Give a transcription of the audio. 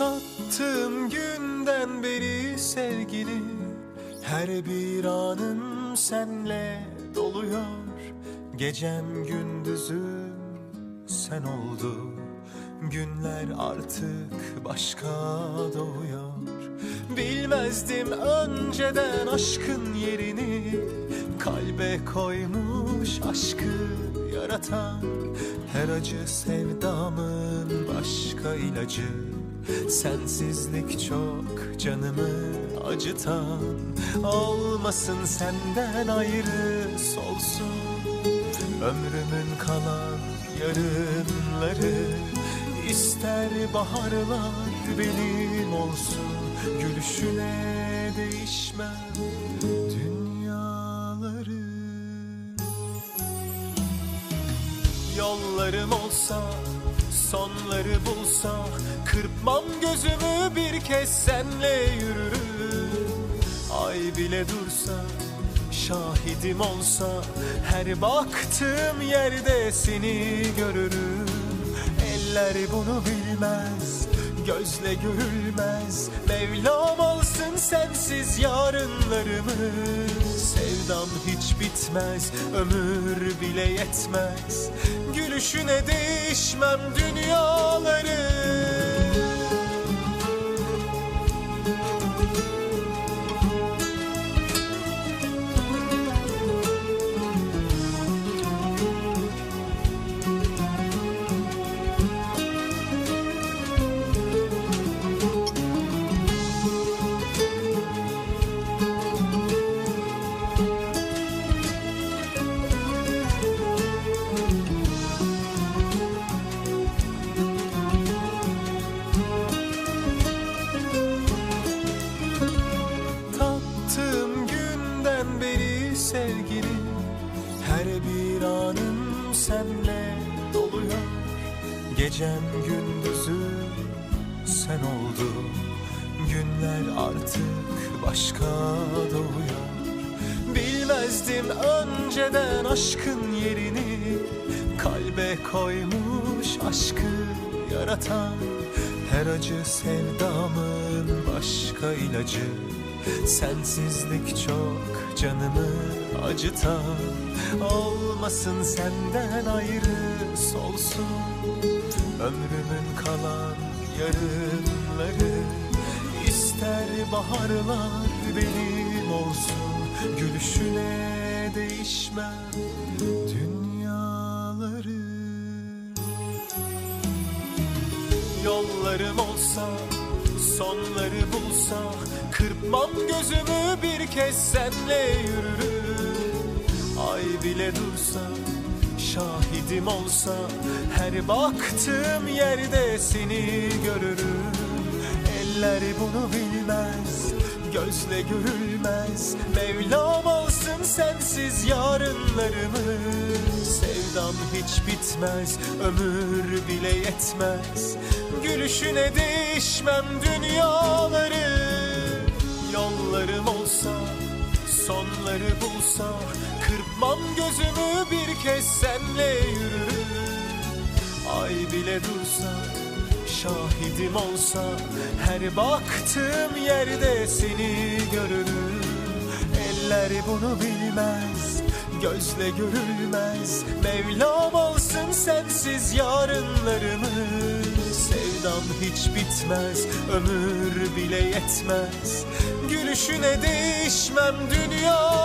Tattığım günden beri sevgili. Her bir anım senle doluyor Gecem gündüzüm sen oldu. Günler artık başka doğuyor. Bilmezdim önceden aşkın yerini. Kalbe koymuş aşkı yaratan Her acı sevdamın başka ilacı Sensizlik çok canımı acıtan Olmasın senden ayrı solsun. Ömrümün kalan yarınları ister baharlar benim olsun Gülüşüne değişmem dünyaları. Yollarım olsa sonları bulsa Kırpmam gözümü bir kez senle yürürüm. Ay bile dursa şahidim olsa Her baktığım yerde seni görürüm. Eller bunu bilmez Gözle görülmez. Mevlam alsın sensiz yarınlarımı. Sevdam hiç bitmez Ömür bile yetmez. Gülüşüne değişmem dünyaları sevgilim Her bir anım senle doluyor. Gecem gündüzüm sen oldun Günler artık başka doğuyor. Bilmezdim önceden aşkın yerini Kalbe koymuş aşkı yaratan. Her acı sevdamın başka ilacı Sensizlik çok canımı acıtan Olmasın senden ayrı solsun Ömrümün kalan yarınları. İster baharlar benim olsun Gülüşüne değişmem dünyaları. Yollarım olsa sonları bulsa Kırpmam gözümü bir kez senle yürürüm. Ay bile dursa şahidim olsa Her baktığım yerde seni görürüm. Eller bunu bilmez Gözle görülmez. Mevlam alsın sensiz yarınlarımı Sevdam hiç bitmez Ömür bile yetmez. Gülüşüne değişmem dünyaları. Yollarım olsa Sonları bulsa Kırpmam gözümü bir kez senle yürürüm. Ay bile dursa Şahidim olsa her baktığım yerde seni görürüm. Eller bunu bilmez gözle görülmez. Mevlam alsın sensiz yarınlarımı Sevdam hiç bitmez ömür bile yetmez. Gülüşüne değişmem dünya